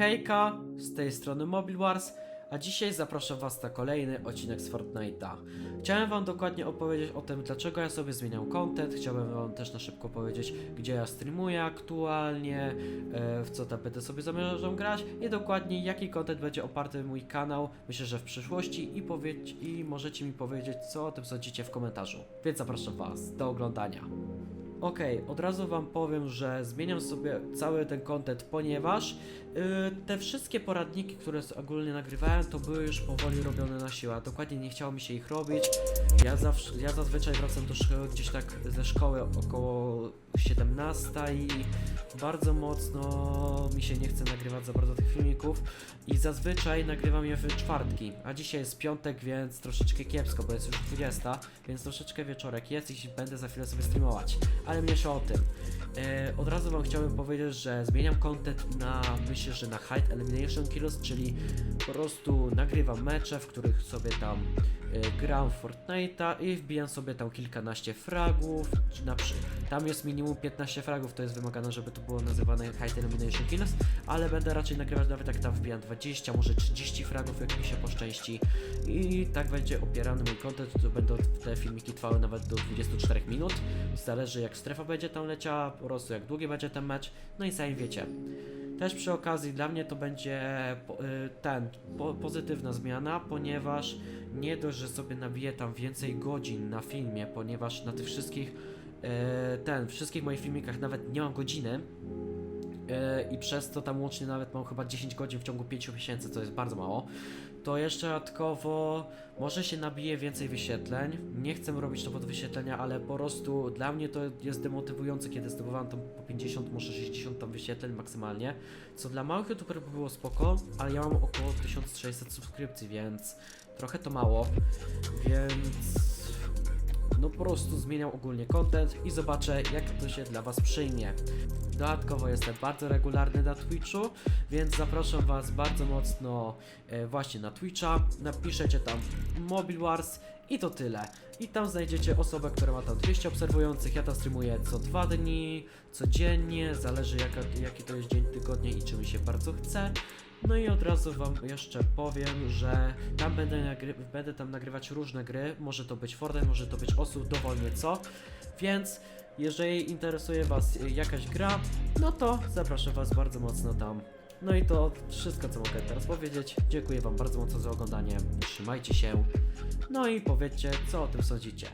Hejka, z tej strony Mobile Wars, a dzisiaj zapraszam was na kolejny odcinek z Fortnite'a. Chciałem wam dokładnie opowiedzieć o tym, dlaczego ja sobie zmieniam content, chciałbym wam też na szybko powiedzieć, gdzie ja streamuję aktualnie, e, w co tam będę sobie zamierzam grać i dokładnie jaki content będzie oparty mój kanał, myślę, że w przyszłości i, powiedz, i możecie mi powiedzieć, co o tym sądzicie w komentarzu. Więc zapraszam was do oglądania. Okej, od razu wam powiem, że zmieniam sobie cały ten content, ponieważ yy, te wszystkie poradniki, które ogólnie nagrywałem, to były już powoli robione na siłę. Dokładnie nie chciało mi się ich robić. Ja, zawsze, ja zazwyczaj wracam do szkoły gdzieś tak ze szkoły około 17 i bardzo mocno mi się nie chce nagrywać za bardzo tych filmików i zazwyczaj nagrywam je w czwartki, a dzisiaj jest piątek, więc troszeczkę kiepsko, bo jest już 20, więc troszeczkę wieczorek jest i będę za chwilę sobie streamować, ale mniejsza o tym. E, od razu wam chciałbym powiedzieć, że zmieniam content na, myślę, że na Hide Elimination Kills, czyli po prostu nagrywam mecze, w których sobie tam e, gram Fortnite'a i wbijam sobie tam kilkanaście fragów, na tam jest minimum 15 fragów, to jest wymagane, żeby to było nazywane Hide Elimination Kills, ale będę raczej nagrywać nawet jak tam wbijam 20, może 30 fragów, jak mi się poszczęści i tak będzie opierany mój content, to będą te filmiki trwały nawet do 24 minut, zależy jak strefa będzie tam leciała, po prostu jak długi będzie ten mecz, no i sami wiecie. Też przy okazji dla mnie to będzie y, ten, po, pozytywna zmiana, ponieważ nie dość, że sobie nabiję tam więcej godzin na filmie, ponieważ na tych wszystkich e, ten, wszystkich moich filmikach nawet nie mam godziny e, i przez to tam łącznie nawet mam chyba 10 godzin w ciągu 5 miesięcy, co jest bardzo mało, to jeszcze dodatkowo może się nabije więcej wyświetleń. Nie chcę robić to pod wyświetlenia, ale po prostu dla mnie to jest demotywujące, kiedy zdobywam tam po 50, może 60 tam wyświetleń maksymalnie, co dla małych youtuberów by było spoko, ale ja mam około 1600 subskrypcji, więc trochę to mało, więc no po prostu zmieniam ogólnie content i zobaczę jak to się dla Was przyjmie. Dodatkowo jestem bardzo regularny na Twitchu, więc zapraszam Was bardzo mocno e, właśnie na Twitcha. Napiszecie tam Mobile Wars i to tyle. I tam znajdziecie osobę, która ma tam 200 obserwujących. Ja tam streamuję co dwa dni, codziennie, zależy jaka, jaki to jest dzień tygodnia i czy mi się bardzo chce. No i od razu wam jeszcze powiem, że tam będę, będę tam nagrywać różne gry. Może to być Fortnite, może to być osób, dowolnie co. Więc jeżeli interesuje was jakaś gra, no to zapraszam was bardzo mocno tam. No i to wszystko co mogę teraz powiedzieć. Dziękuję wam bardzo mocno za oglądanie. Trzymajcie się. No i powiedzcie co o tym sądzicie.